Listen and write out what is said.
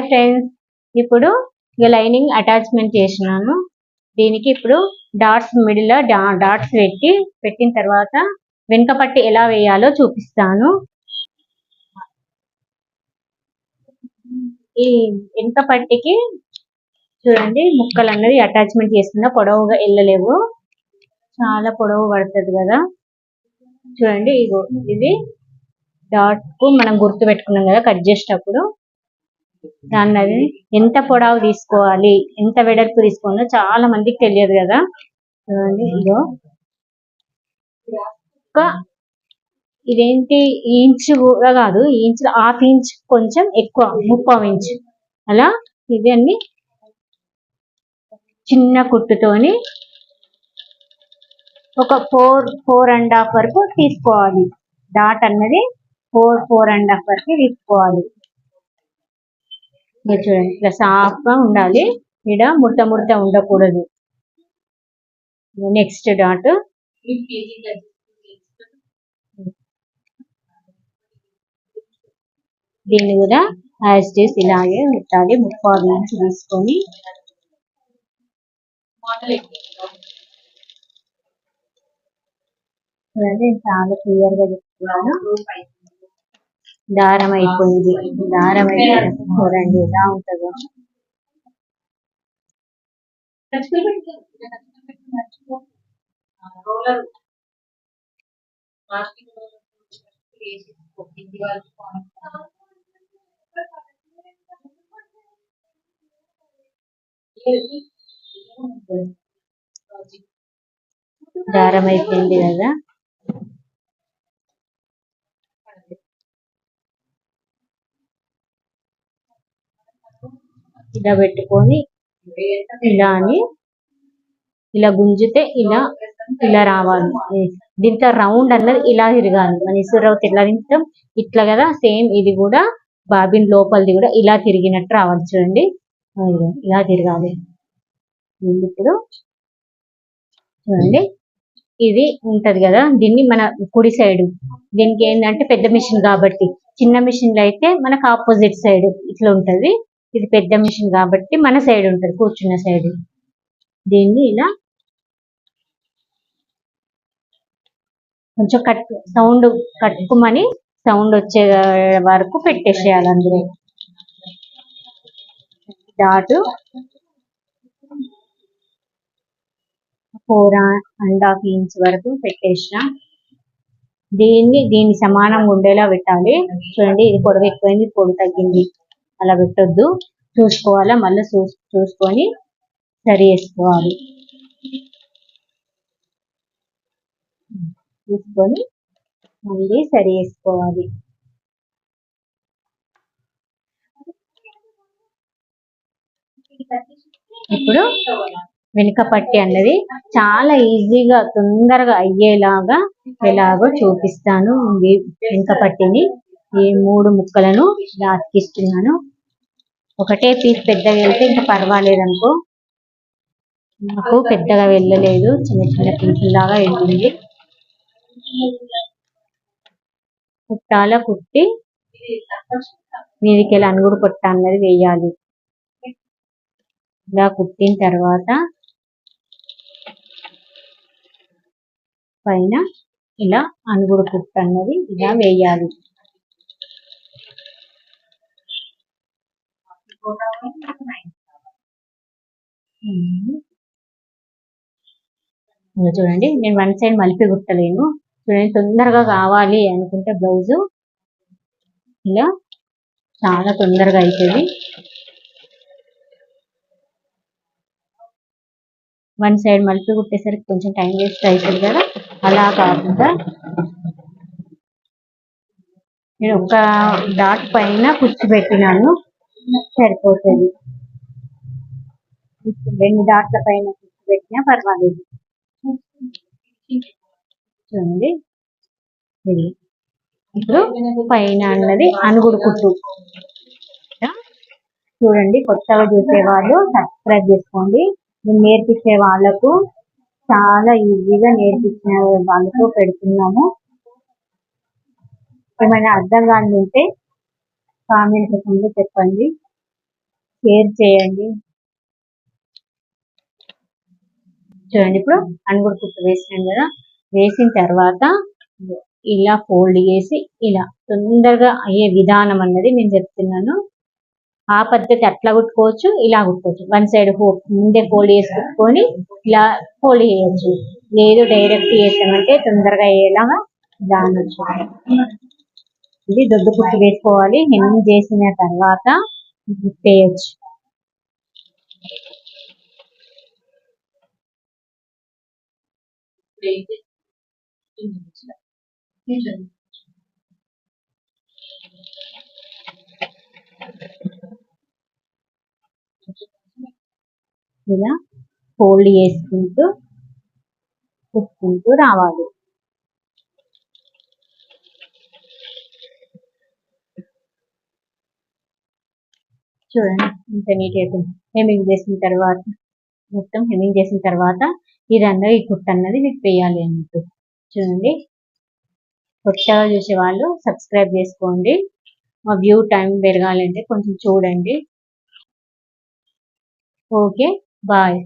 Hi friends. ఇప్పుడు ఇక lining attachment చేసినాను. దీనికి ఇప్పుడు డాట్స్ మిడిల్ డాట్స్ పెట్టి పెట్టిన తర్వాత వెనుక పట్టి ఎలా వేయాలో చూపిస్తాను. ఈ వెనుక పట్టికి చూడండి ముక్కలు అన్నది అటాచ్మెంట్ చేస్తున్నా పొడవుగా వెళ్ళలేవు. చాలా పొడవు పడుతుంది కదా. చూడండి ఇది డాట్కు మనం గుర్తు పెట్టుకున్నాం కదా కట్ చేసేటప్పుడు. దాన్ని ఎంత పొడవు తీసుకోవాలి ఎంత వెడల్పు తీసుకోవాలో చాలా మందికి తెలియదు కదా. ఇదో. ఒక ఇదేంటి ఇంచ్ కూడా కాదు ఇంచ్ హాఫ్ ఇంచ్ కొంచెం ఎక్కువ ముప్పావు ఇంచ్. అలా ఇవన్నీ చిన్న కుట్టుతోని ఒక ఫోర్ ఫోర్ అండ్ హాఫ్ వరకు తీసుకోవాలి. డాట్ అన్నది ఫోర్ ఫోర్ అండ్ హాఫ్ వరకు తీసుకోవాలి. మీరు చూడండి ఇట్లా సాఫ్గా ఉండాలి. ఇక్కడ ముడత ముడత ఉండకూడదు. నెక్స్ట్ డాట్ దీన్ని కూడా యాజ్ చేసి ఇలాగే ముట్టాలి. ముప్పారు నుంచి తీసుకొని. చాలా క్లియర్గా చెప్తున్నాను. దారం అయిపోయింది దారం అయిపోయింది చూడండి ఎలా ఉంటుందో. దారం అయిపోయింది కదా. ఇలా పెట్టుకొని ఇలా అని ఇలా గుంజితే ఇలా ఇలా రావాలి. దీంతో రౌండ్ అన్నది ఇలా తిరగాలి. మన ఇసురవుత ఎట్లా తింటాం ఇట్లా కదా సేమ్ ఇది కూడా బాబిన్ లోపలిది కూడా ఇలా తిరిగినట్టు రావాలి చూడండి. ఇలా తిరగాలి. ఇప్పుడు చూడండి. ఇది ఉంటది కదా దీన్ని మన కుడి సైడ్. దీనికి ఏంటంటే పెద్ద మిషన్ కాబట్టి చిన్న మిషన్లు అయితే మనకు ఆపోజిట్ సైడ్ ఇట్లా ఉంటది. ఇది పెద్ద మిషన్ కాబట్టి మన సైడ్ ఉంటుంది కూర్చున్న సైడ్ దీన్ని ఇలా కొంచెం కట్ సౌండ్ కట్టుకోమని సౌండ్ వచ్చే వరకు పెట్టేసేయాలి అందులో. Dot. Four and half inch వరకు పెట్టేసిన. దీన్ని దీన్ని సమానంగా ఉండేలా పెట్టాలి. చూడండి ఇది పొడవు ఎక్కువైంది పొడవు తగ్గింది. అలా పెట్టొద్దు. చూసుకోవాలా మళ్ళీ చూ చూసుకొని సరి చేసుకోవాలి. చూసుకొని మళ్ళీ సరి చేసుకోవాలి. ఇప్పుడు వెనుక పట్టి అన్నది చాలా ఈజీగా తొందరగా అయ్యేలాగా ఎలాగో చూపిస్తాను. వెనుక పట్టిని ఈ మూడు ముక్కలను అతికిస్తున్నాను ఒకటే పీస్ పెద్దగా వెళ్తే ఇంకా పర్వాలేదు అనుకో నాకు పెద్దగా వెళ్ళలేదు చిన్న చిన్న పీసులాగా వెళ్ళింది. కుట్టాల కుట్టి మీదికి అనుగుడు కొట్ట అన్నది వేయాలి ఇలా కుట్టిన తర్వాత పైన ఇలా అనుగుడు కుట్ట అన్నది ఇలా వేయాలి Hmm. చూడండి నేను వన్ సైడ్ మలిపి కుట్టలేను. చూడండి తొందరగా కావాలి అనుకుంటే బ్లౌజు ఇలా చాలా తొందరగా అవుతుంది వన్ సైడ్ మలిపి కుట్టేసరికి కొంచెం టైం వేస్ట్ అవుతుంది కదా అలా కాకుండా నేను ఒక డాట్ పైన కూర్చోబెట్టినాను సరిపోతుంది. రెండు డాట్ల పైన పెట్టినా పర్వాలేదు. చూడండి. ఇప్పుడు పైన అన్నది అనుగుడు కుట్టు. చూడండి కొత్తగా చూసే వాళ్ళు సబ్స్క్రైబ్ చేసుకోండి. మేము నేర్పించే వాళ్ళకు చాలా ఈజీగా నేర్పించిన వాళ్ళకు పెడుతున్నాము. ఏమైనా అర్థం కాని ఉంటే కామెంట్ రూపంలో చెప్పండి. షేర్ చేయండి. చూడండి ఇప్పుడు అణుగుడు కుట్టు వేసినాం కదా. వేసిన తర్వాత ఇలా ఫోల్డ్ చేసి ఇలా తొందరగా అయ్యే విధానం అన్నది నేను చెప్తున్నాను. ఆ పద్ధతి అట్లా కుట్టుకోవచ్చు ఇలా కుట్టుకోవచ్చు. వన్ సైడ్ ముందే ఫోల్డ్ చేసి కుట్టుకొని ఇలా ఫోల్డ్ చేయొచ్చు. లేదు డైరెక్ట్ చేసామంటే తొందరగా అయ్యేలాగా దాని ఇది దొడ్డు కుట్టు వేసుకోవాలి హెమ్మింగ్ చేసిన తర్వాత కుట్టేయచ్చు ఇలా ఫోల్డ్ చేసుకుంటూ కుట్టుకుంటూ రావాలి. చూడండి ఇంత నీట్ అయిపోయింది హెమ్మింగ్ చేసిన తర్వాత మొత్తం హెమ్మింగ్ చేసిన తర్వాత ఇదన్నా ఈ కుట్ట అన్నది విప్పేయాలి అన్నట్టు. చూడండి. కొత్తగా చూసే వాళ్ళు సబ్స్క్రైబ్ చేసుకోండి. మా వ్యూ టైం పెరగాలంటే కొంచెం చూడండి. Okay bye